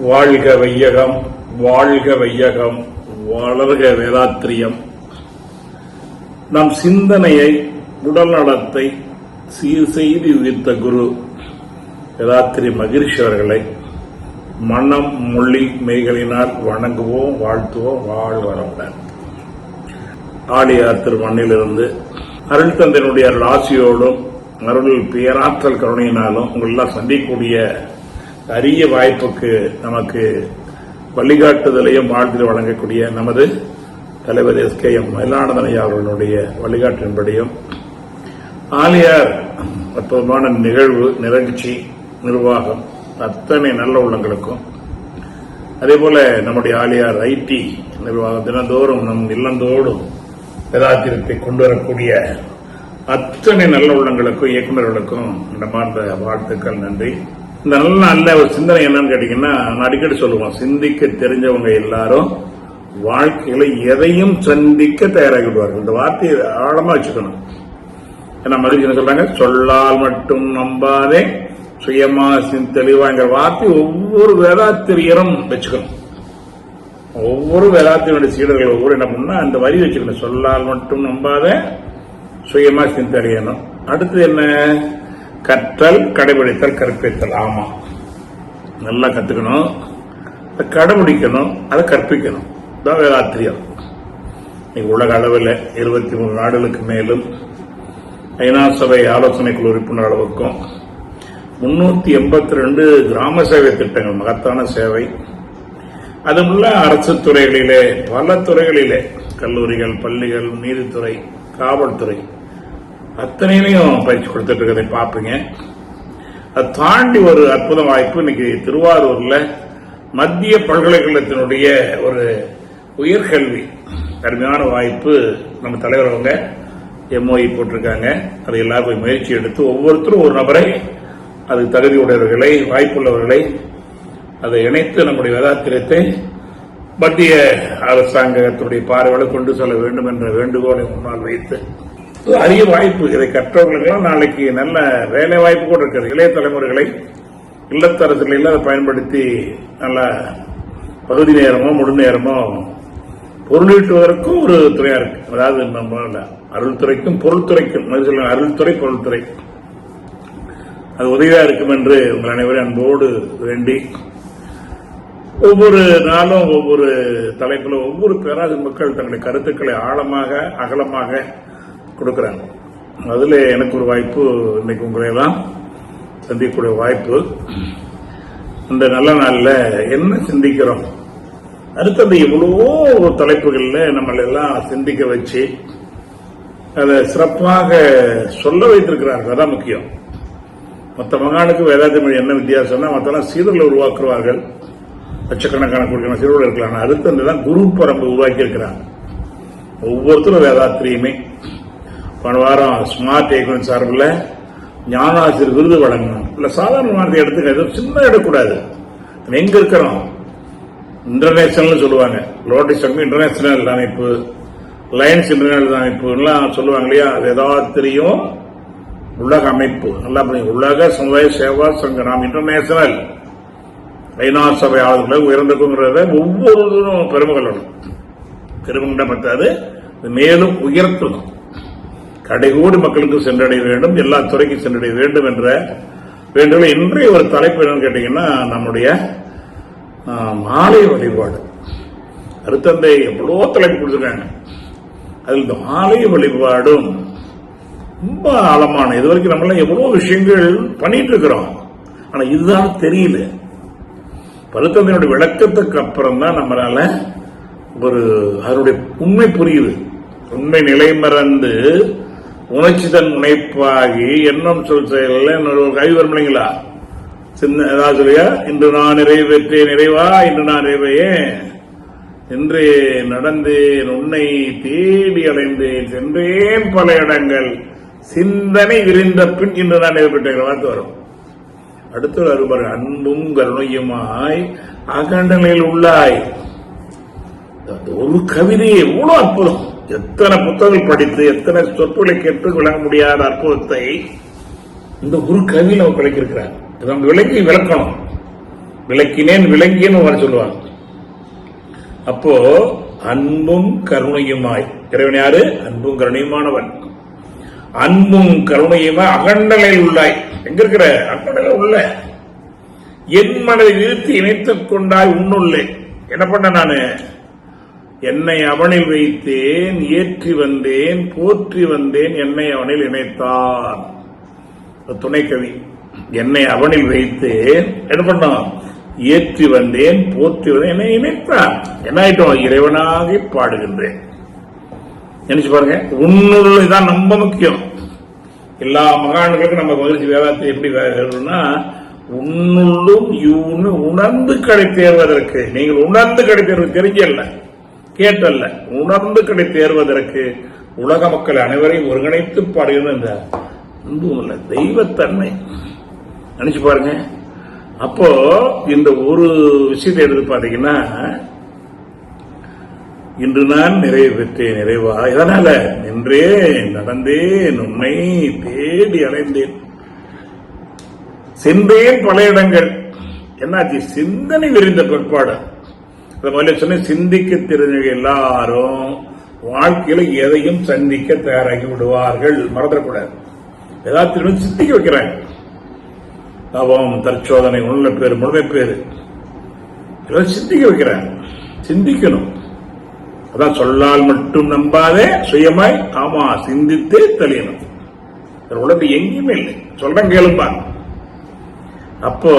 வாழ்க வையகம் வாழ்க வையகம் வளர்க வேதாத்திரியம். நம் சிந்தனையை உடல் நலத்தை சீர் செய்து உயிர்த்த குரு வேதாத்திரி மகிழ்ச்சி அவர்களை மனம் மொழி மெய்களினால் வணங்குவோம் வாழ்த்துவோம் வாழ் வரவுடன் ஆழியார் திருமண்ணிலிருந்து அருள் தந்தனுடைய அருள் ஆசியோடும் அருள் பேராற்றல் கருணையினாலும் உங்களெல்லாம் சந்திக்கக்கூடிய அரிய வாய்ப்புக்கு நமக்கு வழிகாட்டுதலையும் வாழ்த்தில் வழங்கக்கூடிய நமது தலைவர் எஸ் கே எம் மயிலானந்தனையா அவர்களுடைய வழிகாட்டின்படியும் ஆலியார் அற்புதமான நிகழ்வு நிகழ்ச்சி நிர்வாகம் அத்தனை நல்ல உள்ளங்களுக்கும். அதே போல நம்முடைய ஆலியார் ஐடி நிர்வாகம் தினந்தோறும் நம் இல்லந்தோறும் வேதாத்திரத்தை கொண்டு வரக்கூடிய அத்தனை நல்ல உள்ளங்களுக்கும் இயக்குநர்களுக்கும் இடமார்ந்த வாழ்த்துக்கள் நன்றி. இந்த நல்ல நல்ல ஒரு சிந்தனை என்னன்னு கேட்டீங்கன்னா நான் அடிக்கடி சொல்லுவோம் சிந்திக்க தெரிஞ்சவங்க எல்லாரும் வாழ்க்கையில எதையும் சந்திக்க தயாராகி விடுவார்கள் இந்த வார்த்தையை ஆழமா வச்சுக்கணும். ஏன்னா மகிழ்ச்சி என்ன சொல்றாங்க? சொல்லால் மட்டும் நம்பாதே சுயமா தெளிவாங்கிற வார்த்தை ஒவ்வொரு வேதாத்திரியரும் வச்சுக்கணும். ஒவ்வொரு வேதாத்திரியுடைய சீடர்கள் ஒவ்வொரு என்ன பண்ணா அந்த வரி வச்சுக்கணும். சொல்லால் மட்டும் நம்பாத சுயமா சிந்தறியணும் அடுத்து என்ன? கற்றல் கடைபிடித்தல் கற்பித்தல். ஆமா. நல்லா கத்துக்கணும். அதை கடைபிடிக்கணும். அதை கற்பிக்கணும். தான் வேதாத்திரியம். இன்னைக்கு உலக அளவில் இருபத்தி மூணு நாடுகளுக்கு மேலும் ஐநா சபை ஆலோசனை குழு உறுப்பினர் அளவுக்கும் முன்னூத்தி எண்பத்தி ரெண்டு கிராம சேவை திட்டங்கள் மகத்தான சேவை. அதுமுள்ள அரசு துறைகளிலே பல துறைகளிலே கல்லூரிகள் பள்ளிகள் நீதித்துறை காவல்துறை அத்தனையிலையும் பயிற்சி கொடுத்துட்டு இருக்கிறதை பார்ப்பீங்க. அதை தாண்டி ஒரு அற்புத வாய்ப்பு இன்னைக்கு திருவாரூர்ல மத்திய பல்கலைக்கழகத்தினுடைய ஒரு உயர்கல்வி அருமையான வாய்ப்பு நம்ம தலைவர் அவங்க எம்ஓஇ போட்டிருக்காங்க. அதை எல்லாரும் போய் முயற்சி எடுத்து ஒவ்வொருத்தரும் ஒரு நபரை அது தகுதியுடையவர்களை வாய்ப்புள்ளவர்களை அதை இணைத்து நம்முடைய வேதாத்திரத்தை மத்திய அரசாங்கத்துடைய பார்வைகளை கொண்டு செல்ல வேண்டும் என்ற வேண்டுகோளை முன்னால் வைத்து அரிய வாய்ப்பு இதை கற்றவர்களுக்கெல்லாம் நாளைக்கு நல்ல வேலை வாய்ப்பு கூட இருக்கிறது இளைய தலைமுறைகளை இல்லத்தரசுகளில் அதை பயன்படுத்தி நல்ல பகுதி நேரமோ முழு நேரமோ பொருளீட்டுவதற்கும் ஒரு துறையா இருக்கு. அதாவது நம்ம அருள்துறைக்கும் பொருள்துறைக்கும் அருள்துறை பொருள்துறை. சொல்லுங்க அது உதவியா இருக்கும் என்று உங்கள் அனைவரும் அன்போடு வேண்டி ஒவ்வொரு நாளும் ஒவ்வொரு தலைப்பிலும் ஒவ்வொரு பேராது மக்கள் தங்களுடைய கருத்துக்களை ஆழமாக அகலமாக கொடுக்குறாங்க. அதில் எனக்கு ஒரு வாய்ப்பு இன்னைக்கு உங்களையெல்லாம் சந்திக்கக்கூடிய வாய்ப்பு. இந்த நல்ல நாளில் என்ன சிந்திக்கிறோம்? அடுத்தது எவ்வளவோ தலைப்புகளில் நம்மளை எல்லாம் சிந்திக்க வச்சு அதை சிறப்பாக சொல்ல வைத்திருக்கிறார்கள். அதான் முக்கியம். மற்ற மகானுக்கு வேதாந்த மொழி என்ன வித்தியாசம்னா மற்றெல்லாம் சீடர்கள் உருவாக்குவார்கள். லட்சக்கணக்கான கொடுக்கணும் சீடர்கள் இருக்கலாம். அடுத்து தான் குரு பரம்பு உருவாக்கி இருக்கிறாங்க ஒவ்வொருத்தரும் வேதாத்திரியுமே. போன வாரம் ஸ்மார்ட் ஏகுவன் சார்பில் ஞானாசிரியர் விருது வழங்கணும். இல்லை சாதாரண வார்த்தை எடுத்துக்க எதுவும் சின்ன எடுக்கக்கூடாது. நம்ம இருக்கிறோம்? இன்டர்நேஷனல்னு சொல்லுவாங்க. லோட்டஸ் சங்கம் இன்டர்நேஷனல் அமைப்பு லயன்ஸ் இன்டர்நேஷனல் அமைப்பு எல்லாம் சொல்லுவாங்க இல்லையா? அது ஏதாவது தெரியும். உலக அமைப்பு. நல்லா பண்ணி உலக சமுதாய சேவா சங்கம். இன்டர்நேஷனல் ஐநா சபை ஆளுநர்கள் உயர்ந்துக்குங்கிறத ஒவ்வொருவரும் பெருமை கொள்ளணும் பத்தாது மேலும் உயர்த்தணும். கடைகோடு மக்களுக்கு சென்றடைய வேண்டும் எல்லா துறைக்கும் சென்றடைய வேண்டும் என்ற வேண்டுகோள் இன்றைய ஒரு தலைப்பு என்னன்னு கேட்டீங்கன்னா நம்முடைய மாலை வழிபாடு. அருத்தந்தை எவ்வளோ தலைப்பு கொடுத்துருக்காங்க. அதில் இந்த மாலை வழிபாடும் ரொம்ப ஆழமான இது வரைக்கும் நம்மளாம் எவ்வளோ விஷயங்கள் பண்ணிட்டு இருக்கிறோம். ஆனால் இதுதான் தெரியல. பருத்தந்தையோட விளக்கத்துக்கு அப்புறம் தான் நம்மளால ஒரு அதனுடைய உண்மை புரியுது. உண்மை நிலை மறந்து உணர்ச்சிதன் முனைப்பாகி எண்ணம் சொல் செயல்ல இன்னொரு கவி வரும் இல்லைங்களா? சின்ன ஏதாவது சொல்லியா? இன்று நான் நிறைவேற்றேன் நிறைவா? இன்று நான் நிறைவேன் என்று நடந்தேன் உன்னை தேடி அடைந்தேன் சென்றேன் பல இடங்கள். சிந்தனை விரிந்த பின் இன்று நான் நிறைவேற்றேன் வார்த்தை வரும். அடுத்து வருவர் அன்பும் கருணையுமாய் அகண்டனில் உள்ளாய். ஒரு கவிதையே எவ்வளவு அற்புதம். எத்தனை புத்தகங்கள் படித்து எத்தனை சொற்களை கேட்டு விளங்க முடியாத அற்புதத்தை இந்த குரு கவியில் அவர் விளக்கியிருக்கிறார். இதை நம்ம விளக்கி விளக்கணும். விளக்கினேன் விளங்கியன்னு வர சொல்லுவாங்க. அப்போ அன்பும் கருணையுமாய். இறைவன் யாரு? அன்பும் கருணையுமானவன். அன்பும் கருணையுமாய் அகண்டலையில் உள்ளாய். எங்க இருக்கிற? அகண்டலையில் உள்ள. என் மனதை இழுத்து இணைத்துக் கொண்டாய் உன்னுள்ளே. என்ன பண்ண நானு? என்னை அவனில் வைத்தேன் ஏற்றி வந்தேன் போற்றி வந்தேன் என்னை அவனில் இணைத்தான் ஒரு துணைக்கவி. என்னை அவனில் வைத்தேன் என்ன பண்ணான் ஏற்றி வந்தேன் போற்றி வந்தேன் என்னை இணைத்தான் என்ன ஆயிட்டோம்? இறைவனாக பாடுகின்றேன். நினைச்சு பாருங்க உன்னுள்ள தான் ரொம்ப முக்கியம். எல்லா மகான்களுக்கும் நம்ம மகிழ்ச்சி வேதாத்தை எப்படி வேணும்னா உன்னுள்ளும் இவனு உணர்ந்து கடை தேர்வதற்கு நீங்கள் உணர்ந்து கடை தேர்வு தெரிஞ்சல்ல. கேட்டல்ல. உணர்ந்து கடை தேர்வதற்கு உலக மக்கள் அனைவரையும் ஒருங்கிணைத்து பாடுகிற இந்த அன்பும் தெய்வத்தன்மை. நினைச்சு பாருங்க. அப்போ இந்த ஒரு விஷயத்தை எடுத்து பாத்தீங்கன்னா இன்று நான் நிறைவு பெற்றேன் நிறைவா? இதனால நின்றே நடந்தேன் உண்மை தேடி அலைந்தேன். சென்றேன் பல இடங்கள். என்னாச்சு? சிந்தனை விரிந்த பிற்பாடு. அந்த மாதிரி சொன்ன சிந்திக்க தெரிஞ்சவங்க எல்லாரும் வாழ்க்கையில எதையும் சந்திக்க தயாராகி விடுவார்கள். மறந்துடக்கூடாது. எல்லாத்திலும் சிந்திக்க வைக்கிறாங்க தவம் தற்சோதனை உள்ள பேர் முழுமை பேரு. இதெல்லாம் சிந்திக்க வைக்கிறாங்க சிந்திக்கணும். அதான் சொல்லால் மட்டும் நம்பாதே சுயமாய் ஆமா சிந்தித்தே தெளியணும். உடம்பு எங்கேயுமே இல்லை. சொல்றேன் கேளுப்பா அப்போ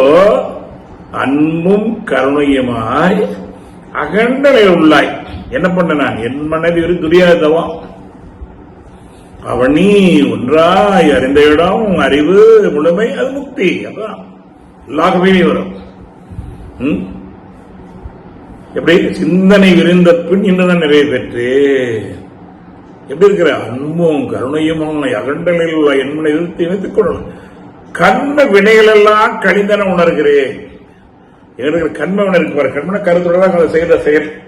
அன்பும் கருணையுமாய் அகண்டலை உள்ளாய். என்ன பண்ண நான்? என் மனைவி ஒரு துரியாதவா அவனி ஒன்றாய் அறிந்த இடம் அறிவு முழுமை அது முக்தி. அதான். எல்லா வரும். எப்படி? சிந்தனை விரிந்த பின் இன்னும் நிறைய பெற்று எப்படி இருக்கிற? அன்பும் கருணையும் அகண்டலில் உள்ள என்மனை இழுத்து வைத்துக் கொள்ளணும் கண்ண வினைகள் எல்லாம் கழிந்தன உணர்கிறேன். எங்களுக்கு கண்ம இருக்கிறார். பாரு கண்மன கருத்துடன் செய்த செயல்.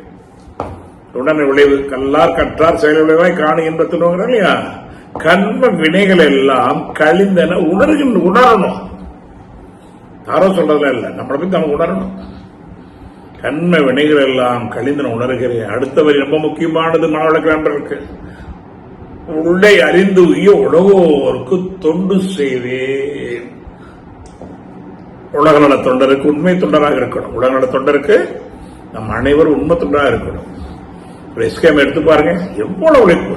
உடனே விளைவு கல்லார் கற்றார். செயல் விளைவாய் காணு என்பத்துனோங்கிற இல்லையா? கண்ம வினைகள் எல்லாம் கழிந்தன உணர்கின்ற உணரணும். யாரோ சொல்றதுல இல்ல. நம்மளை பத்தி நம்ம உணரணும். கண்ம வினைகள் எல்லாம் கழிந்தன உணர்கிறேன். அடுத்த வரி ரொம்ப முக்கியமானது மாவட்ட நண்பர்களுக்கு உள்ளே அறிந்து உய உலகோருக்கு தொண்டு செய்வேன். உலக நல தொண்டருக்கு உண்மை தொண்டராக இருக்கணும். உலக நல தொண்டருக்கு நம் அனைவரும் உண்மை தொண்டராக இருக்கணும். எஸ்கேம் எடுத்து பாருங்க. எவ்வளவு உழைப்பு.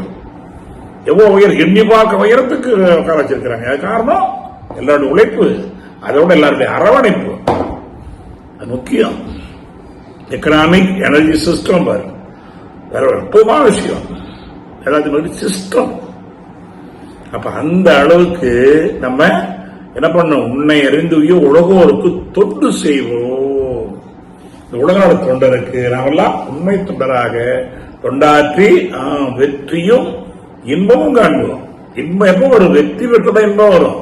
எவ்வளவு உயர் எண்ணி பார்க்க உயரத்துக்கு உட்கார வச்சிருக்கிறாங்க. அது காரணம் எல்லாருடைய உழைப்பு அதோட எல்லாருடைய அரவணைப்பு. அது முக்கியம். எக்கனாமிக் எனர்ஜி சிஸ்டம் பாரு. வேற ஒரு அற்புதமான விஷயம். ஏதாவது சிஸ்டம் அப்ப அந்த அளவுக்கு நம்ம என்ன பண்ணும் உன்னை அறிந்து உலகோருக்கு தொண்டு செய்வோம் இந்த உலகள தொண்டருக்கு நாமெல்லாம் உண்மை தொண்டராக தொண்டாற்றி வெற்றியும் இன்பமும் காண்போம் இன்பம் எப்போ வரும்? வெற்றி பெற்றதான் இன்பம் வரும்.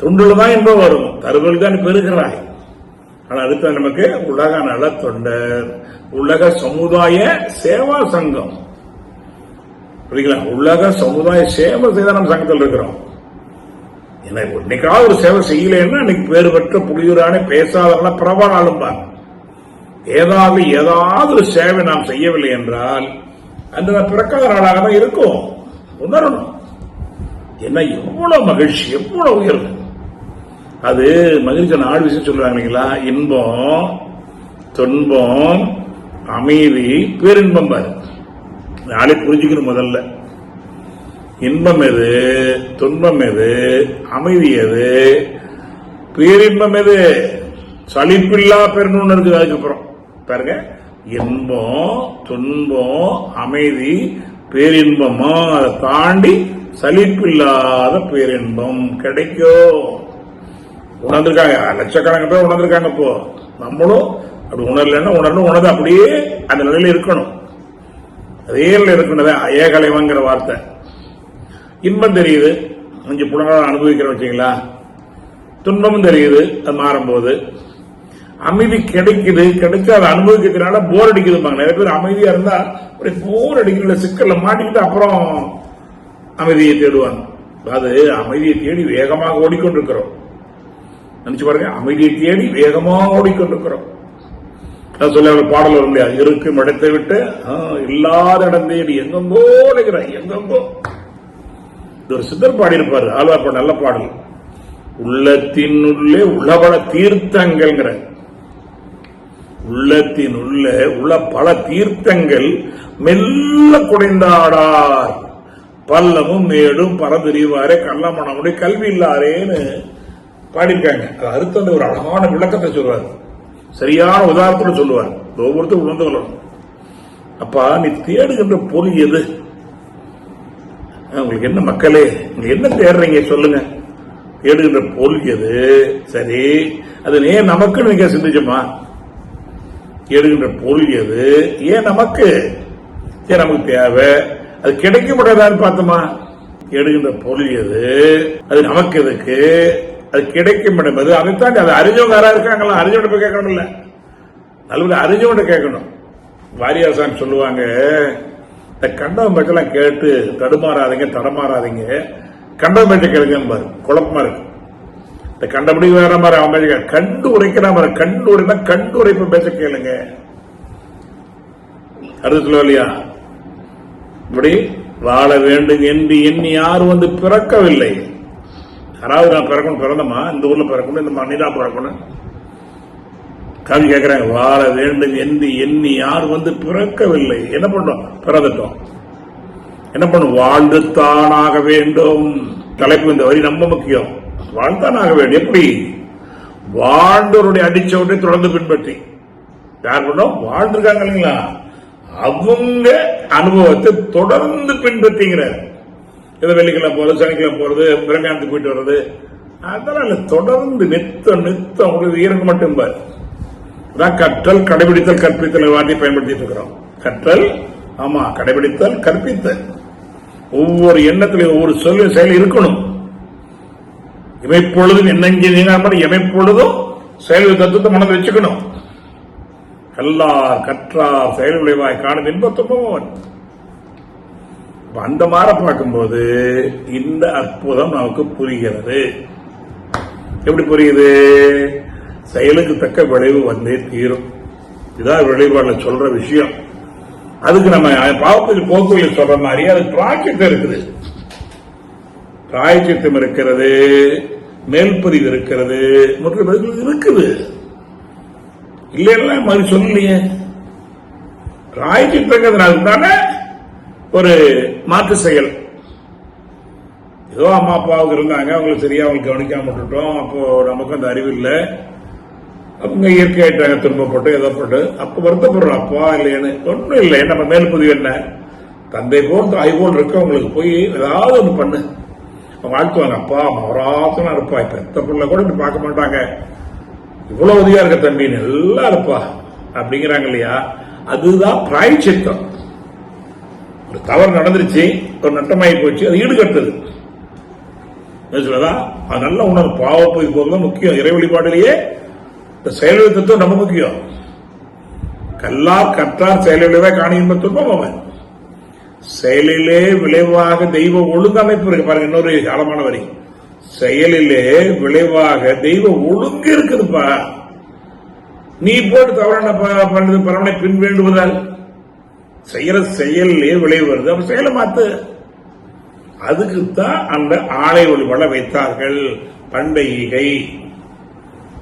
தொண்டில் தான் இன்பம் வரும். தருவல் தான் பெறுகிறாய் ஆனா அடுத்த நமக்கு உலக நல தொண்டர் உலக சமுதாய சேவா சங்கம். புரியுங்களா உலக சமுதாய சேவை செய்த நம்ம சங்கத்தில் இருக்கிறோம். ஏன்னா இன்னைக்காவது ஒரு சேவை செய்யலைன்னா இன்னைக்கு பேறு பெற்ற புலியூரானே பேசாதவர்களா பிரபலாலும் பாருங்க. ஏதாவது ஏதாவது ஒரு சேவை நாம் செய்யவில்லை என்றால் அந்த பிறக்காத நாளாக தான் இருக்கும். உணரணும். என்ன எவ்வளவு மகிழ்ச்சி எவ்வளவு உயர்வு. அது மகிழ்ச்சி நாலு விஷயம் சொல்றாங்க இல்லைங்களா? இன்பம் துன்பம் அமைதி பேரின்பம் பாரு நாளை புரிஞ்சுக்கணும் முதல்ல. இன்பம் எது? துன்பம் எது? அமைதி எது? பேரின்பம் எது? சலிப்பில்லா பெருன்னு இருக்குது அதுக்கப்புறம். பாருங்க. இன்பம் துன்பம் அமைதி பேரின்பமா? அதை தாண்டி சலிப்பில்லாத பேரின்பம் கிடைக்கும் உணர்ந்திருக்காங்க. லட்சக்கணக்கான பேர் உணர்ந்திருக்காங்க இப்போ. நம்மளும் அப்படி உணரலன்னா உணரணும் உணர்ந்து அப்படியே அந்த நிலையில இருக்கணும். அதே நிலையில் இருக்கணும். ஏகலைவங்கிற வார்த்தை. இன்பம் தெரியுது. அஞ்சு புலனால் அனுபவிக்கிறோம் வச்சுங்களா துன்பமும் தெரியுது. அது மாறும்போது. அமைதி கிடைக்குது. கிடைச்சு அதை அனுபவிக்கிறதுனால போர் அடிக்குதுப்பாங்க நிறைய பேர் அமைதியா இருந்தா ஒரு போர் அடிக்கிற சிக்கல்ல மாட்டிக்கிட்டு அப்புறம் அமைதியை தேடுவாங்க. அது அமைதியை தேடி வேகமாக ஓடிக்கொண்டிருக்கிறோம். நினைச்சு பாருங்க. அமைதியை தேடி வேகமாக ஓடிக்கொண்டிருக்கிறோம். நான் சொல்ல ஒரு பாடல் வரும் இல்லையா? இருக்கும் இடத்தை விட்டு ஆ, இல்லாத இடம் தேடி எங்கெங்கோ நினைக்கிறேன் எங்கெங்கோ. ஒரு சித்தர் பாடியிருப்பார் ஆழ்வார் பாடல் நல்ல பாடல். உள்ளத்தின் உள்ளே உளபல தீர்த்தங்கள்ங்கிற உள்ளத்தின் உள்ளே உள்ள பல தீர்த்தங்கள் மெல்ல குடைந்தாடார். பல்லமும் மேடும் பரந்தெறிவாரே கள்ளமணமுடைய கல்வி இல்லாரேன்னு பாடியிருக்காங்க. அது ஒரு அழகான விளக்கத்தை சொல்வார் சரியான உதாரணத்தோடு சொல்லுவார். இது ஒவ்வொருத்தரும் உணர்ந்து கொள்ளணும். அப்பா நீ தேடுகின்ற பொருள் எது? உங்களுக்கு என்ன மக்களே நீங்க என்ன தேடுறீங்க சொல்லுங்க. தேடுகின்ற பொருள் எது? சரி. அது ஏன் நமக்குன்னு நீங்க சிந்திச்சோமா? தேடுகின்ற பொருள் எது? ஏன் நமக்கு? ஏன் நமக்கு தேவை? அது கிடைக்க முடியாதான்னு பார்த்தோமா? தேடுகின்ற பொருள் எது? அது நமக்கு எதுக்கு? அது கிடைக்கும் என்பது அதைத்தான் அது அறிஞ்சவங்க யாரா இருக்காங்களா அறிஞ்சவங்க போய் கேட்கணும்ல. நல்ல அறிஞ்சவங்க கேட்கணும். வாரியார் சொல்லுவாங்க. இந்த கண்டவன் பேச்செல்லாம் கேட்டு தடுமாறாதீங்க தடமாறாதீங்க. கண்டவன் பேச்சை கேளுங்க குழப்பமா இருக்கு. இந்த கண்டபடி வேற மாதிரி அவன் பேச்ச கண்டு உரைக்கிற மாதிரி கண்டு உரைனா கண்டு உரைப்பு பேச்ச கேளுங்க. அடுத்து சொல்லுவா இல்லையா? இப்படி வாழ வேண்டும் என்று எண்ணி யாரும் வந்து பிறக்கவில்லை. யாராவது நான் பிறக்கணும் பிறந்தமா? இந்த ஊர்ல பிறக்கணும் இந்த மண்ணிதா பிறக்கணும். கவி கேட்கிறாங்க வாழ வேண்டும் என்று எண்ணி யார் வந்து பிறக்கவில்லை? என்ன பண்ணோம்? பிறந்துட்டோம். என்ன பண்ணும்? வாழ்ந்துத்தானாக வேண்டும். தலைப்பு இந்த வரி ரொம்ப முக்கியம். வாழ்ந்தான் ஆக வேண்டும். எப்படி? வாழ்ந்தவருடைய அடிச்சவற்றை தொடர்ந்து பின்பற்றி. யார் பண்ணோம்? வாழ்ந்துருக்காங்க இல்லைங்களா? அவங்க அனுபவத்தை தொடர்ந்து பின்பற்றிங்கிறார் இதை வெள்ளிக்கிழமை போறது சனிக்கிழமை போறது பிரம்யானத்துக்கு போயிட்டு வர்றது அதெல்லாம் தொடர்ந்து நித்தம் நித்தம் உங்களுக்கு ஈரங்க மட்டும் பாரு. அதான் கற்றல் கடைபிடித்தல் கற்பித்தல் வார்த்தை பயன்படுத்திட்டு இருக்கிறோம். கற்றல் ஆமா கடைபிடித்தல் கற்பித்தல். ஒவ்வொரு எண்ணத்திலையும் ஒவ்வொரு சொல்லு செயல் இருக்கணும். இமைப்பொழுதும் என்னங்கி நீங்காமல் இமைப்பொழுதும் செயல் தத்துவத்தை மனதில் வச்சுக்கணும். கல்லார் கற்றார் செயல் விளைவாய் காணும் இன்ப அந்த மாதிரி பார்க்கும்போது இந்த அற்புதம் நமக்கு புரிகிறது. எப்படி புரியுது? செயலுக்கு தக்க விளைவு வந்தே தீரும். இதான் விளைவாடுல சொல்ற விஷயம். அதுக்கு நம்ம பாவத்துக்கு போக்குவரத்து சொல்ற மாதிரி அது பிராய்ச்சித்தம் இருக்குது. பிராய்ச்சித்தம் இருக்கிறது மேல்பதிவு இருக்கிறது மற்றும் இருக்குது. இல்லைன்னா மாதிரி சொல்லலையே. பிராய்ச்சித்தங்கிறதுனால தானே ஒரு மாற்று செயல். ஏதோ அம்மா அப்பாவுக்கு இருந்தாங்க அவங்களுக்கு சரியா அவங்களுக்கு கவனிக்காம விட்டுட்டோம். அப்போ நமக்கு அந்த அறிவு இல்லை. அவங்க இயற்கை ஆயிட்டாங்க துன்பப்பட்டு எதப்பட்டு அப்ப வருத்தப்படுறோம் அப்பா இல்லையான்னு. ஒன்றும் இல்லை நம்ம மேல் பதிவு என்ன? தந்தை போல் தாய் போல் இருக்கவங்களுக்கு போய் ஏதாவது ஒன்று பண்ணு. அவங்க வாழ்த்துவாங்க அப்பா மவராசனா இருப்பா. இப்ப எத்த பிள்ளை கூட இப்படி பார்க்க மாட்டாங்க. இவ்வளவு உதவியா இருக்க தம்பி நல்லா இருப்பா. அப்படிங்கிறாங்க இல்லையா? அதுதான் பிராய்ச்சித்தம் ஒரு தவறு நடந்துருச்சு ஒரு நட்டமாயி போச்சு அது ஈடுகட்டுது. சொல்லுதா அது நல்ல உணர்வு போய் போதும் முக்கியம். இறை வழிபாட்டிலேயே இந்த செயல் தத்துவம் ரொம்ப முக்கியம். கல்லார் கற்றார் செயலிலே காணி என்ப துன்பம் அவன். செயலிலே விளைவாக தெய்வ ஒழுங்கமைப்பு இருக்கு. பாருங்க இன்னொரு ஆழமான வரி. செயலிலே விளைவாக தெய்வ ஒழுங்கு இருக்குதுப்பா. நீ போட்டு தவறான ப- பண்ணது? பரவனை பின் வேண்டுவதால். செய்யற செயல்லே விளைவு வருது. அப்ப செயலை மாத்து. அதுக்குத்தான் அந்த ஆலை ஒளிவள வைத்தார்கள். பண்டையிகை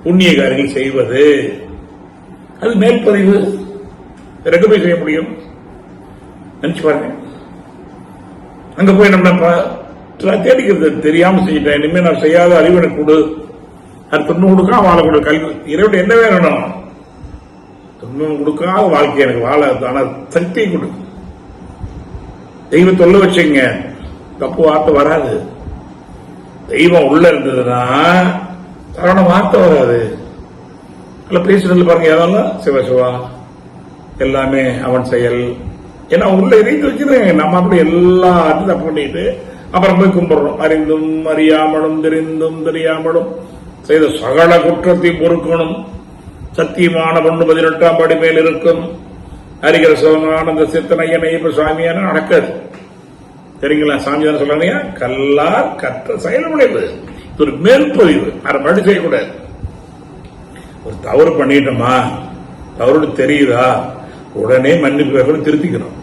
புண்ணிய காரியங்கள் செய்வது. அது மேற்பதிவு. ரெக்கமெண்ட் செய்ய முடியும். நினைச்சு பாருங்க. அங்க போய் நம்ம தேடிக்கிறது. தெரியாம செஞ்சுட்டேன். இனிமே நான் செய்யாத அறிவு எனக்கு கொடு. அது துன்பம் கொடுக்காம வாழ கொடு. கல்வி இறைவன் என்ன வேணும் துன்பம் கொடுக்காத வாழ்க்கை எனக்கு வாழ. ஆனா சக்தியை கொடு. தெய்வம் சொல்ல வச்சுங்க. தப்பு வார்த்தை வராது. தெய்வம் உள்ள இருந்ததுன்னா தவறான வார்த்தை வராது. இல்ல பேசுறதுல பாருங்க ஏதாலும் சிவ சிவா எல்லாமே அவன் செயல். ஏன்னா உள்ள இறைத்து வச்சுருங்க நம்ம அப்படி எல்லாத்தையும் தப்பு பண்ணிட்டு அப்புறம் போய் கும்பிடுறோம். அறிந்தும் அறியாமலும் தெரிந்தும் தெரியாமலும் செய்த சகல குற்றத்தை பொறுக்கணும். சத்தியமான பொண்ணு பதினெட்டாம் படி மேல் இருக்கும். அறிகிற சிவனானந்த சித்தனையனை இப்ப சுவாமியான நடக்காது சரிங்களா சாமி தானே சொல்றாங்க கல்லார் கற்ற செயல் ஒரு மேல்பதிவு அதை மறுபடி செய்யக்கூடாது தவறு பண்ணிட்டோமா? தவறு தெரியுதா? உடனே மன்னிப்பு கேட்கணும் திருத்திக்கணும்.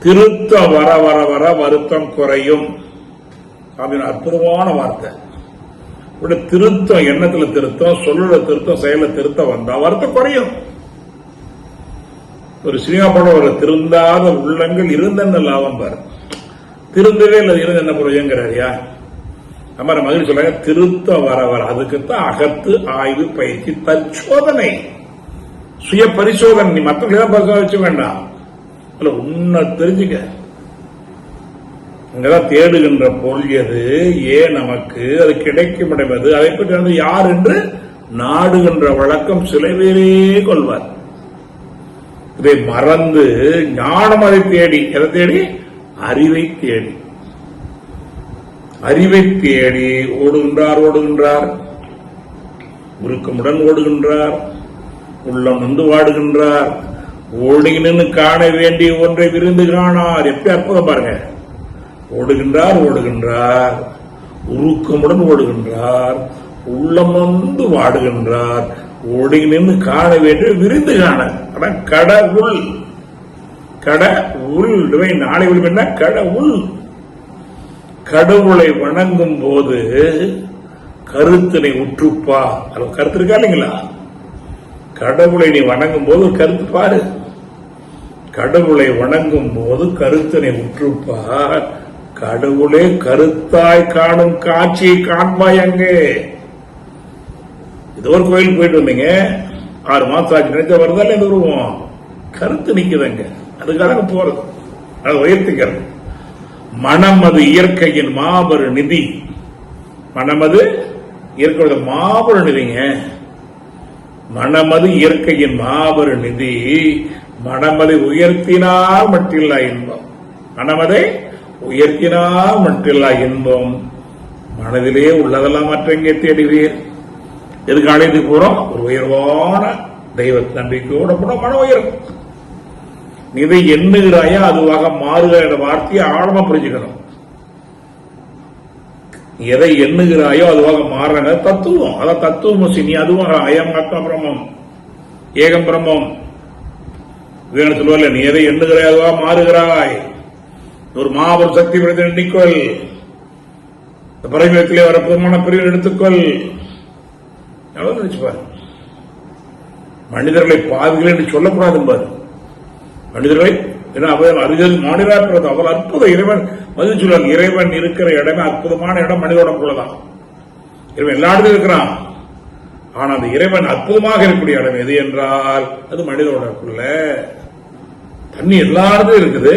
திருத்தம் வர வர வர வருத்தம் குறையும். அப்படின்னு அற்புதமான வார்த்தை. இப்படி திருத்தம் எண்ணத்துல திருத்தம் சொல்லுல திருத்தம் செயல திருத்தம் வந்தா வருத்தம் குறையும். ஒரு சினிமா படம் ஒரு திருந்தாத உள்ளங்கள் இருந்தென்ன லாபம் பாரு. திருந்தவே இல்லை இருந்து என்ன புரியுங்கிறாரியா நம்ம மகிழ்ச்சி சொல்றாங்க திருத்த வர வர அதுக்குத்தான் அகத்து ஆய்வு பயிற்சி தற்சோதனை சுய பரிசோதனை. நீ மற்றவங்களை தான் வேண்டாம் இல்ல உன்னை தெரிஞ்சுக்க. அங்கதான் தேடுகின்ற பொருள் எது? ஏன் நமக்கு அது கிடைக்கும் இடம் எது அதை பற்றி வந்து யார் என்று நாடுகின்ற வழக்கம் சில பேரே கொள்வார். இதை மறந்து ஞானம் அதை தேடி. எதை தேடி? அறிவை தேடி. அறிவை தேடி ஓடுகின்றார் ஓடுகின்றார். உருக்கமுடன் ஓடுகின்றார். உள்ளம் வந்து வாடுகின்றார். ஓடுகின்னு காண வேண்டிய ஒன்றை விருந்து காணார். எப்படி அற்புதம் பாருங்க. ஓடுகின்றார் ஓடுகின்றார். உருக்கமுடன் ஓடுகின்றார். உள்ளம் வந்து வாடுகின்றார். ஓடி நின்று காண வேண்டிய விருந்து காண ஆனா கடவுள். உள் நாளை என்ன? கடவுள். கடவுளை வணங்கும் போது கருத்தினை உற்றுப்பா. அது கருத்து இருக்கா இல்லைங்களா? கடவுளை நீ வணங்கும் போது ஒரு கருத்து பாரு. கடவுளை வணங்கும் போது கருத்தினை உற்றுப்பார் கடவுளே கருத்தாய் காணும் காட்சியை காண்பாய் அங்கே. இது ஒரு கோயிலுக்கு போயிட்டு வந்தீங்க. ஆறு மாசம் ஆச்சு நினைச்சா வருதா இல்லை வருவோம் கருத்து நிக்குதுங்க. அதுக்காக போறது. அதை உயர்த்திக்கிறது மனமது இயற்கையின் மாபெரு நிதி. மனமது இயற்கையோட மாபெரு நிதிங்க. மனமது இயற்கையின் மாபெரு நிதி. மனமதை உயர்த்தினால் மட்டில்லா இன்பம். மனமதை உயர்த்தினால் மட்டில்லா இன்பம். மனதிலே உள்ளதெல்லாம் மற்றங்கே தேடுவீர். எதுக்கு அழைத்து போறோம்? ஒரு உயர்வான தெய்வ நம்பிக்கையோட கூட மன உயரும். நீ எண்ணுகிறாயோ எண்ணுகிறாயா அதுவாக மாறுகிற என்ற வார்த்தையை ஆழமா புரிஞ்சுக்கணும். நீ எதை எண்ணுகிறாயோ அதுவாக மாறுறாங்க. தத்துவம். அதான் தத்துவம் சினி அதுவாக அயம் ஆத்மா பிரம்மம் ஏகம் பிரம்மம். வேணும் சொல்லுவல்ல நீ எதை எண்ணுகிறாய் அதுவாக மாறுகிறாய். ஒரு மாபெரும் சக்தி பிரதி எண்ணிக்கொள். இந்த பரமத்திலே வர புதுமான பிரிவு எடுத்துக்கொள். நினைச்சு பாரு. மனிதர்களை பாவிகள் என்று சொல்லக்கூடாது பாரு மனிதர்களை ஏன்னா அவர் அறிதல் மாநிலாற்றது அவர் அற்புத இறைவன் மதில் சொல்லுவாங்க இறைவன் இருக்கிற இடமே அற்புதமான இடம் மனித உடம்புலதான் இறைவன் எல்லா இடத்துலையும் இருக்கிறான். ஆனா அந்த இறைவன் அற்புதமாக இருக்கக்கூடிய இடம் எது என்றால் அது மனித உடம்புக்குள்ள தண்ணி எல்லா இடத்துலயும் இருக்குது.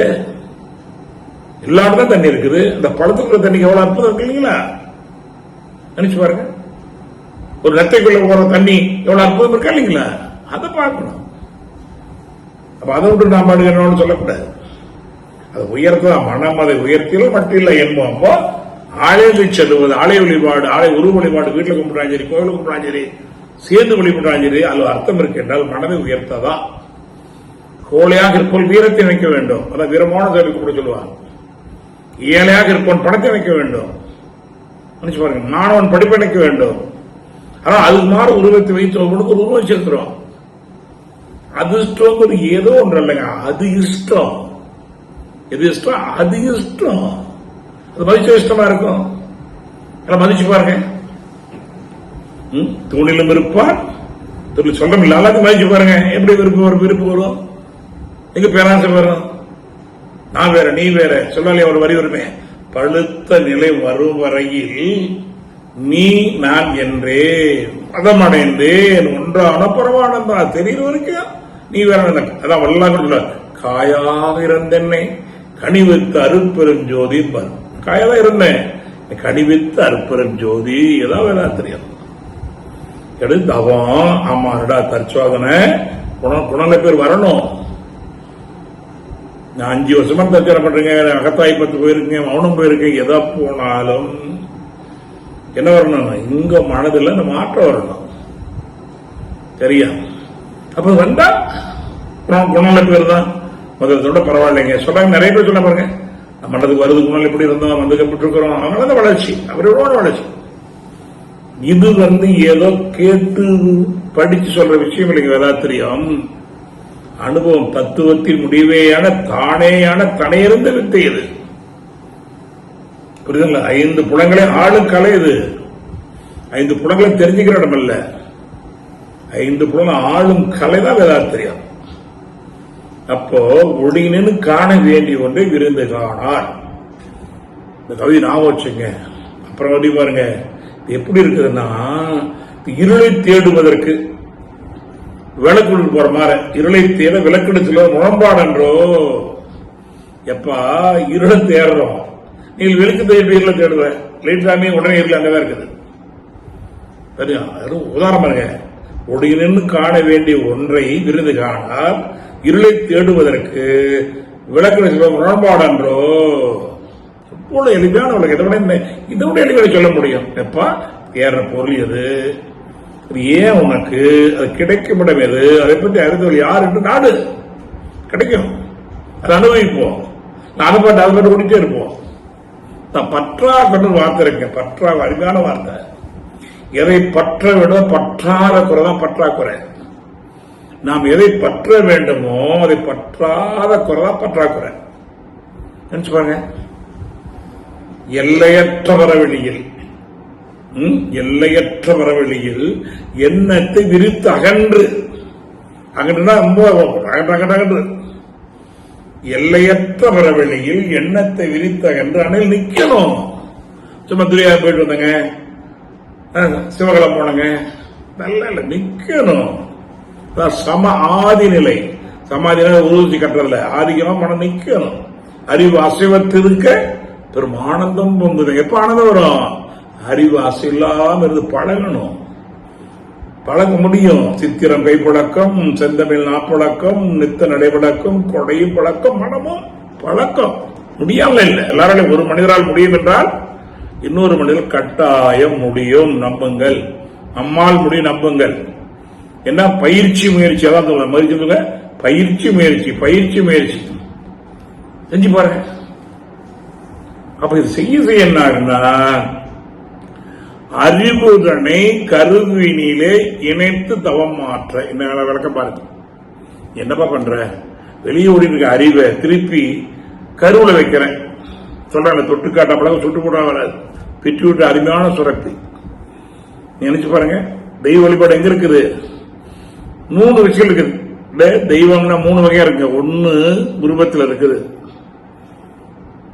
எல்லா இடத்துல தண்ணி இருக்குது. அந்த பழத்துக்குள்ள தண்ணிக்கு எவ்வளவு அற்புதம் இருக்கு இல்லைங்களா? நினைச்சு பாருங்க. ஒரு நத்தைக்குள்ள போற தண்ணி எவ்வளவு அற்புதம் இருக்கா இல்லைங்களா? அதை பார்க்கணும். அப்ப அதை விட்டு நாம் பாடுகிறோம்னு சொல்லக்கூடாது. அது உயர்த்த மனம் அதை உயர்த்தியலும் மட்டும் இல்லை என்போம் அப்போ ஆலயங்கள் செல்லுவது ஆலய வழிபாடு ஆலய உருவ வழிபாடு வீட்டில் கும்பிட்றாங்க சரி கோயிலுக்கு கும்பிட்றாங்க சரி சேர்ந்து வழிபடுறாங்க சரி அதில் அர்த்தம் இருக்கு என்றால் மனதை உயர்த்ததா? கோழையாக இருப்போல் வீரத்தை வைக்க வேண்டும். அதான் வீரமான செயலுக்கு கூட சொல்லுவாங்க. ஏழையாக இருப்பவன் பணத்தை வைக்க வேண்டும். நினைச்சு பாருங்க மாணவன் படிப்படைக்க வேண்டும். ஆனால் அது மாதிரி உருவத்தை வைத்து ஒரு உருவம் செலுத்துறோம் அதிர்ஷ்டங்கிறது ஏதோ ஒன்று இல்லைங்க அது இஷ்டம். எது இஷ்டம்? அது இஷ்டம். அது மதிச்ச இஷ்டமா இருக்கும். மதிச்சு பாருங்க. ம், தூணிலும் இருப்பார் தொழில் சொல்ல முடியல எல்லாத்தையும் மதிச்சு பாருங்க. எப்படி விருப்பம் வரும்? விருப்பம் வரும். எங்க பேராசை வரும்? நான் வேற நீ வேற. சொல்லலையே ஒரு வரி வருமே. பழுத்த நிலை வரும் வரையில் நீ நான் என்றேன் மதமடைந்தேன் ஒன்றான பரமானந்தா தெரியுற வரைக்கும் நீ வேற அதான் வல்லா கொடுக்கல காயாக இருந்தென்னை கனிவித்து அருப்பெரும் ஜோதி காயாக காயாதான் இருந்தேன். கனிவித்து அருப்பெரும் ஜோதி ஏதாவது வேணா தெரியும். எடுத்து தவம் ஆமாடா தற்சோதனை குண குணல பேர் வரணும். நான் அஞ்சு வருஷமா தற்சோதனை பண்றேங்க அகத்தாய் பத்து போயிருக்கேன் மௌனம் போயிருக்கேன் எதை போனாலும் என்ன வரணும் இங்க மனதில் இந்த மாற்றம் வரணும். சரியா? அப்ப வந்தா குணம் குணம்ல பேர் தான் மதத்தோட பரவாயில்லைங்க. சொல்றாங்க நிறைய பேர் சொன்ன பாருங்க. நம்ம மனதுக்கு வருதுக்கு குணம் எப்படி இருந்தோம் வந்து கப்பிட்டுருக்கிறோம் அவங்கள வளர்ச்சி. அவரோட வளர்ச்சி. இது வந்து ஏதோ கேட்டு படிச்சு சொல்ற விஷயம் இல்லைங்க வேதாத்திரியம். அனுபவம் தத்துவத்தின் முடிவேயான தானேயான தனையிருந்த வித்தை இது. புரியுதுங்களா? ஐந்து புலங்களே ஆளும் கலை இது. ஐந்து புலங்களை தெரிஞ்சுக்கிற இடம் இல்ல ஐந்து புலங்கள் ஆளும் கலை தான் வேதாத்திரியம். அப்போ ஒடினு காண வேண்டிய ஒன்றை விருந்து காணார். இந்த கவிதை ஞாபகம் வச்சுங்க. அப்புறம் வந்து பாருங்க. எப்படி இருக்குதுன்னா இருளை தேடுவதற்கு. விளக்கு போற மாதிரி. இருளை தேட விளக்குன்னு சொல்ல எப்பா இருளை தேடுறோம். நீ விளக்கு தேடி இருளை தேடுவ? லேட் சாமி உடனே ஏரியில் அங்கே தான் இருக்குது. சரியா அது உதாரணம் பாருங்க. ஒடியினு காண வேண்டிய ஒன்றை விருந்து காணால் இருளை தேடுவதற்கு விளக்கு சொல்ல முரண்பாடு என்றோ இவ்வளவு எளிமையான உலகம் இதை விட இதை விட எளிமையாக சொல்ல முடியும். எப்பா? ஏற பொருள் எது? ஏன் உனக்கு? அது கிடைக்கும் இடம் எது? அதை பற்றி அறிந்தவர் யார் என்று நாடு. கிடைக்கும். அதை அனுபவிப்போம். அதை பாட்டு அதை பாட்டு ஓடிட்டே இருப்போம். நான் பற்றா வார்த்தை இருக்கேன் பற்றா அருமையான வார்த்தை. எதை பற்ற விட பற்றாத குறை தான் பற்றாக்குறை நாம் எதை பற்ற வேண்டுமோ அதை பற்றாத குறை தான் பற்றாக்குறை நினைச்சு பாருங்க. எல்லையற்ற வரவெளியில் ம், எல்லையற்ற வரவெளியில் எண்ணத்தை விரித்து அகன்று. அகன்றுனா ரொம்ப அகன்று அகன்று அகன்று. எல்லையற்ற வரவெளியில் எண்ணத்தை விரித்த அகன்று அணையில் நிக்கணும். சும்மா துரியா போயிட்டு வந்தங்க. ஆ, சிவகலம் போனங்க. நல்ல இல்ல நிக்கணும். சம ஆதி நிலை. சமாதி உறுதி உருவச்சி கட்டுறதுல. ஆதிக்கமா மனம் நிக்கணும். அறிவு அசைவத்திருக்க பெரும் ஆனந்தம் பொங்குது. எப்ப ஆனந்தம் வரும்? அறிவு அசையில்லாம இருந்து பழகணும். வழங்க முடியும். சித்திரம் கைப்பழக்கம் செந்தமிழ் நாப்பழக்கம் நித்த நடைபழக்கம் கொடையும் பழக்கம் மனமும் பழக்கம். முடியாமல் இல்லை. எல்லாராலையும் ஒரு மனிதரால் முடியும் என்றால் இன்னொரு மனிதர் கட்டாயம் முடியும். நம்புங்கள். நம்மால் முடியும் நம்புங்கள். என்ன? பயிற்சி முயற்சி. அதான் சொல்ல மறுச்சு சொல்லுங்க. பயிற்சி முயற்சி பயிற்சி முயற்சி. செஞ்சு பாருங்க. அப்ப இது செய்ய செய்ய என்ன அறிவுதனை கருவினிலே இணைத்து தவம் மாற்ற. என்ன விளக்கம் பாருங்க. என்னப்பா பண்ற? வெளியே ஓடி இருக்க அறிவை திருப்பி கருவுல வைக்கிறேன். சொல்றாங்க தொட்டு காட்ட பழக சுட்டு போட்டா வராது. பிச்சு விட்டு அருமையான சுரப்பி. நினைச்சு பாருங்க தெய்வ வழிபாடு எங்க இருக்குது? மூணு விஷயம் இருக்குது. தெய்வம்னா மூணு வகையா இருக்கு ஒன்னு உருவத்தில் இருக்குது.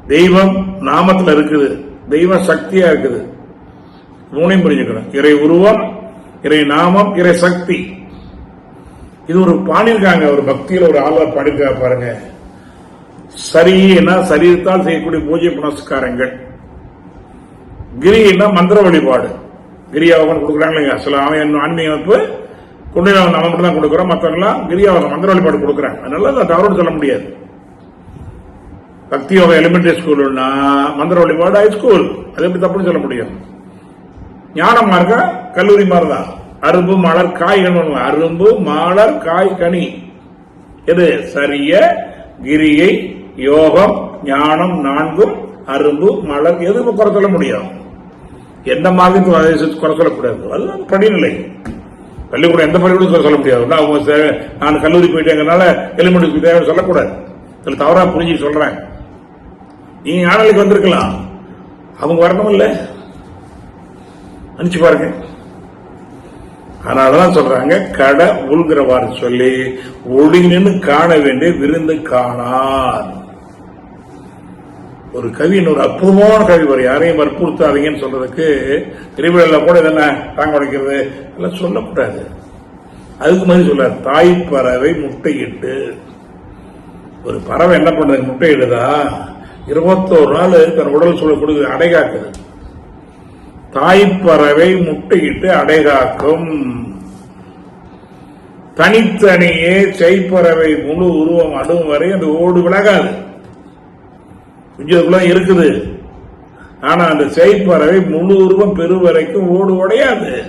தெய்வம் நாமத்தில் இருக்குது. தெய்வம் சக்தியா இருக்குது. மூணையும் புரிஞ்சுக்கணும். இறை உருவம் இறை நாமம் இறை சக்தி. இது ஒரு பாடியிருக்காங்க ஒரு பக்தியில் ஒரு ஆழ்வார் பாடியிருக்கா பாருங்க. சரின்னா சரீரத்தால் செய்யக்கூடிய பூஜை புனஸ்காரங்கள். கிரின்னா மந்திர வழிபாடு. கிரியாவகம் கொடுக்குறாங்க சில அவன் ஆன்மீக அமைப்பு கொண்டு நம்ம மட்டும் தான் கொடுக்குறோம். மற்றவங்களாம் கிரியாவகம் மந்திர வழிபாடு கொடுக்குறாங்க. அதனால அதை தவறு சொல்ல முடியாது. பக்தி யோகா எலிமெண்டரி ஸ்கூல்னா மந்திர வழிபாடு ஹை ஸ்கூல் அது எப்படி தப்புன்னு சொல்ல முடியும்? ஞானம் மார்க்க கல்லூரி மாதிரி தான் அரும்பு மலர் காய்கள் பண்ணுவாங்க. அரும்பு மலர் காய் கனி. எது? சரிய கிரியை யோகம் ஞானம் நான்கும் அரும்பு மலர் எது குறை சொல்ல முடியும் எந்த மாதிரி குறை சொல்லக்கூடாது. அது படிநிலை. பள்ளிக்கூடம் எந்த பள்ளிக்கூடம் குறை சொல்ல முடியாது. நான் அவங்க நான் கல்லூரி போயிட்டேங்கிறனால எலிமெண்ட்ரி தேவை சொல்லக்கூடாது. இதுல தவறா புரிஞ்சு சொல்றேன். நீங்கள் ஞானலுக்கு வந்திருக்கலாம். அவங்க வரணும் இல்லை? அனுப்பிச்சு பாருங்க. அதனாலதான் சொல்றாங்க கடை உள்கிறவாறு சொல்லி ஒழுங்கின்னு காண வேண்டிய விருந்து காணார் ஒரு கவியின் ஒரு அற்புதமான கவி வரும். யாரையும் வற்புறுத்தாதீங்கன்னு சொல்றதுக்கு திருவிழா கூட இதென்ன தாங்க உடைக்கிறது எல்லாம் சொல்லக்கூடாது. அதுக்கு மாதிரி சொல்ல தாய் பறவை முட்டையிட்டு. ஒரு பறவை என்ன பண்ணுது? முட்டையிடுதா? இருபத்தோரு நாள் தன் உடல் சூழல் கொடுக்குது அடைகாக்குது தாய்ப்பறவை முட்டையிட்டு அடைகாக்கும். தனித்தனியே செய்ப்பறவை முழு உருவம் அடும் வரை அந்த ஓடு விலகாது. குஞ்சதுக்குள்ள இருக்குது. ஆனா அந்த செய்ப்பறவை முழு உருவம் பெரு வரைக்கும் ஓடு உடையாது.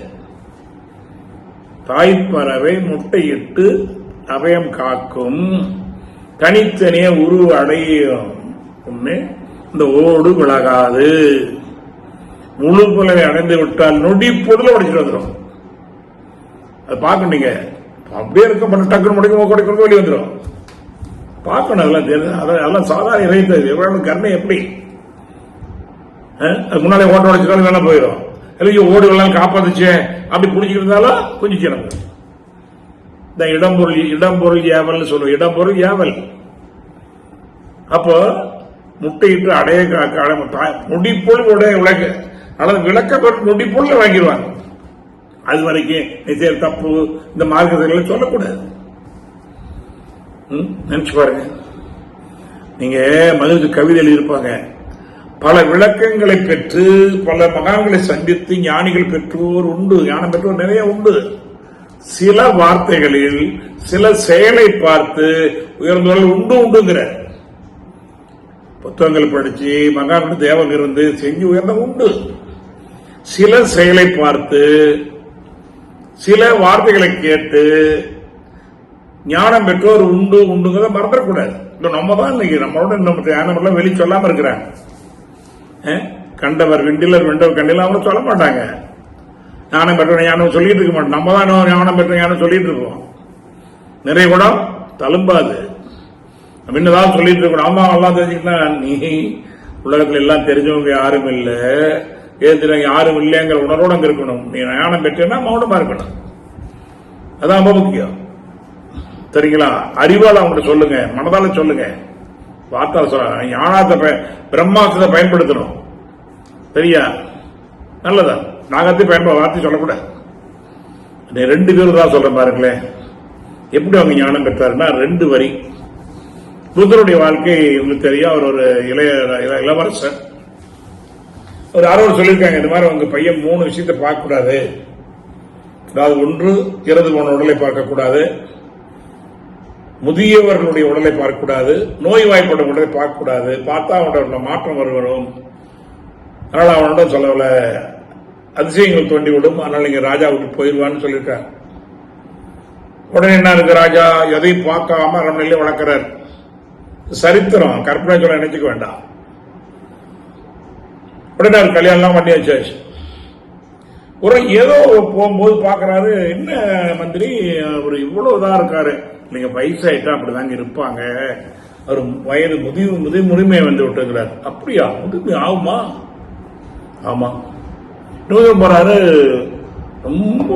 தாய்ப்பறவை முட்டையிட்டு அபயம் காக்கும். தனித்தனியே உருவ அடையும். இந்த ஓடு விலகாது. முழு பலனை அடைந்து விட்டால் நொடி பொருளை உடைச்சிட்டு வந்துடும் அது பார்க்கணும் நீங்க. அப்படியே இருக்க பண்ண டக்குனு முடிக்கும் கொடுக்கறது வெளியே வந்துடும் பார்க்கணும் அதெல்லாம் தெரியுது அதெல்லாம் சாதாரண இறைத்தது எவ்வளவு கருணை எப்படி? அது முன்னாலே ஓட்ட உடைச்சிட்டாலும் வேணா போயிடும். இல்லையோ ஓடி வெள்ளம் காப்பாத்துச்சே அப்படி பிடிச்சிருந்தாலும் கொஞ்சம் சிறப்பு இந்த இடம்பொருள் இடம்பொருள் ஏவல்னு சொல்லுவோம். இடம்பொருள் ஏவல். அப்போ முட்டையிட்டு அடைய முடிப்பொழுது உடைய விளக்கு. அல்லது விளக்கப்பட்ட நொடி முடிப்பொருள் வாங்கிடுவாங்க. அது வரைக்கும் நிச்சய தப்பு இந்த மார்க்கத்தில் சொல்லக்கூடாது. ம், நினைச்சு பாருங்க. நீங்க மகிழ்ச்சி கவிதை எழுதியிருப்பாங்க. பல விளக்கங்களை பெற்று பல மகான்களை சந்தித்து ஞானிகள் பெற்றோர் உண்டு ஞானம் பெற்றோர் நிறைய உண்டு. சில வார்த்தைகளில் சில செயலை பார்த்து உயர்ந்தவர்கள் உண்டு உண்டுங்கிற. புத்தகங்கள் படிச்சு மகான் தேவன் இருந்து செஞ்சு உயர்ந்த உண்டு. சில செயலை பார்த்து சில வார்த்தைகளை கேட்டு ஞானம் பெற்றோர் உண்டு உண்டுங்கிறத மறந்துடக்கூடாது. இப்போ நம்ம தான் இன்னைக்கு நம்மளோட நம்ம ஞானம் எல்லாம் வெளி சொல்லாம இருக்கிறாங்க. கண்டவர் விண்டிலர் வெண்டவர் கண்டில அவங்க சொல்ல மாட்டாங்க. ஞானம் பெற்ற ஞானம் சொல்லிட்டு இருக்க மாட்டோம் நம்ம தான் ஞானம் பெற்ற ஞானம் சொல்லிட்டு இருக்கோம். நிறைய குடம் தழும்பாது. என்னதான் சொல்லிட்டு இருக்கணும் ஆமா எல்லாம் தெரிஞ்சுக்கிட்டா நீ உலகத்துல எல்லாம் தெரிஞ்சவங்க யாரும் இல்லை. ஏத்துல யாரும் இல்லைங்கிற உணர்வோட அங்கே இருக்கணும். நீ ஞானம் பெற்றேன்னா மௌனமாக இருக்கணும். அதான் ரொம்ப முக்கியம். சரிங்களா? அறிவால் அவங்கள்ட்ட சொல்லுங்க. மனதால சொல்லுங்க. வார்த்தால சொல்ல ஞானத்தை பய- பிரம்மாஸ்திரத்தை பயன்படுத்தணும். சரியா? நல்லதா? நாகத்தை பயன்பட வார்த்தை சொல்லக்கூடாது. நீ ரெண்டு பேரும் தான் சொல்றேன் பாருங்களேன் எப்படி அவங்க ஞானம் பெற்றாருன்னா ரெண்டு வரி. புத்தருடைய வாழ்க்கை உங்களுக்கு தெரியும். அவர் ஒரு இளைய இள- இளவரசர். ஒரு யாரோ சொல்லியிருக்காங்க இந்த மாதிரி உங்க பையன் மூணு விஷயத்தை பார்க்க கூடாது அதாவது ஒன்று இறந்து போன உடலை பார்க்கக்கூடாது. முதியவர்களுடைய உடலை பார்க்கக்கூடாது. நோய் வாய்ப்பட்ட உடலை பார்க்கக்கூடாது. பார்த்தா அவனோட மாற்றம் வரும் அதனால அவனோட சொல்லவில்ல. அதிசயங்கள் தோண்டி விடும் அதனால நீங்க ராஜா விட்டு போயிடுவான்னு சொல்லியிருக்காங்க உடனே என்ன இருக்கு ராஜா? எதையும் பார்க்காம அரண்மனையிலே வளர்க்கிறார். சரித்திரம். கற்பனை சொல்ல நினைச்சுக்க வேண்டாம். உடனே அவர் கல்யாணம்லாம் பண்ணி வச்சாச்சு ஒரு ஏதோ போகும்போது பாக்குறாரு என்ன மந்திரி அவர் இவ்வளோ இதாக இருக்காரு. நீங்க வயசாயிட்டா அப்படிதாங்க இருப்பாங்க. அவர் வயது முதிவு முதி முழுமையை வந்து விட்டுங்கிறார் அப்படியா? முதுமை ஆகுமா? ஆமா. இன்னொரு போறாரு ரொம்ப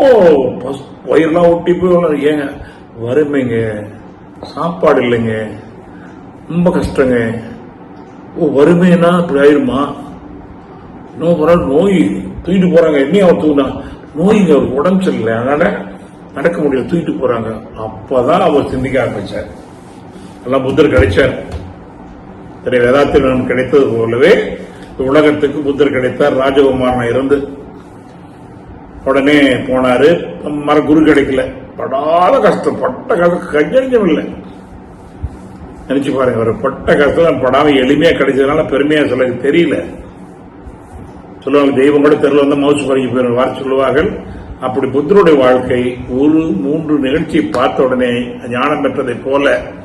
பஸ்- வயிறுலாம் ஒட்டி போய் ஏங்க வறுமைங்க சாப்பாடு இல்லைங்க ரொம்ப கஷ்டங்க. ஓ வறுமைன்னா இப்படி ஆயிருமா? இன்னும் போறாரு நோய் தூக்கிட்டு போறாங்க. என்ன அவர் தூக்கினா. நோய்ங்க உடம்பு சரியில்லை. அதனால நடக்க முடியல. தூக்கிட்டு போறாங்க. அப்பதான் அவர் சிந்திக்க ஆரம்பிச்சார். எல்லாம் புத்தர் கிடைச்சார். சரி வேதாத்தில் நமக்கு கிடைத்தது போலவே உலகத்துக்கு புத்தர் கிடைத்தார். ராஜகுமாரனா இருந்து உடனே போனாரு. மர குரு கிடைக்கல. படாத கஷ்டம். பட்ட கஷ்டம். கையறிஞ்சம் இல்லை. நினைச்சு பாருங்க ஒரு பட்ட கஷ்டம் படாம எளிமையா கிடைச்சதுனால பெருமையா சொல்ல தெரியல. சொல்லுவாங்க தெய்வம் கூட தெருவில் வந்து மவுசு பறக்கி போயிடும் வார சொல்லுவார்கள். அப்படி புத்தருடைய வாழ்க்கை ஒரு மூன்று நிகழ்ச்சியை பார்த்த உடனே ஞானம் பெற்றதை போல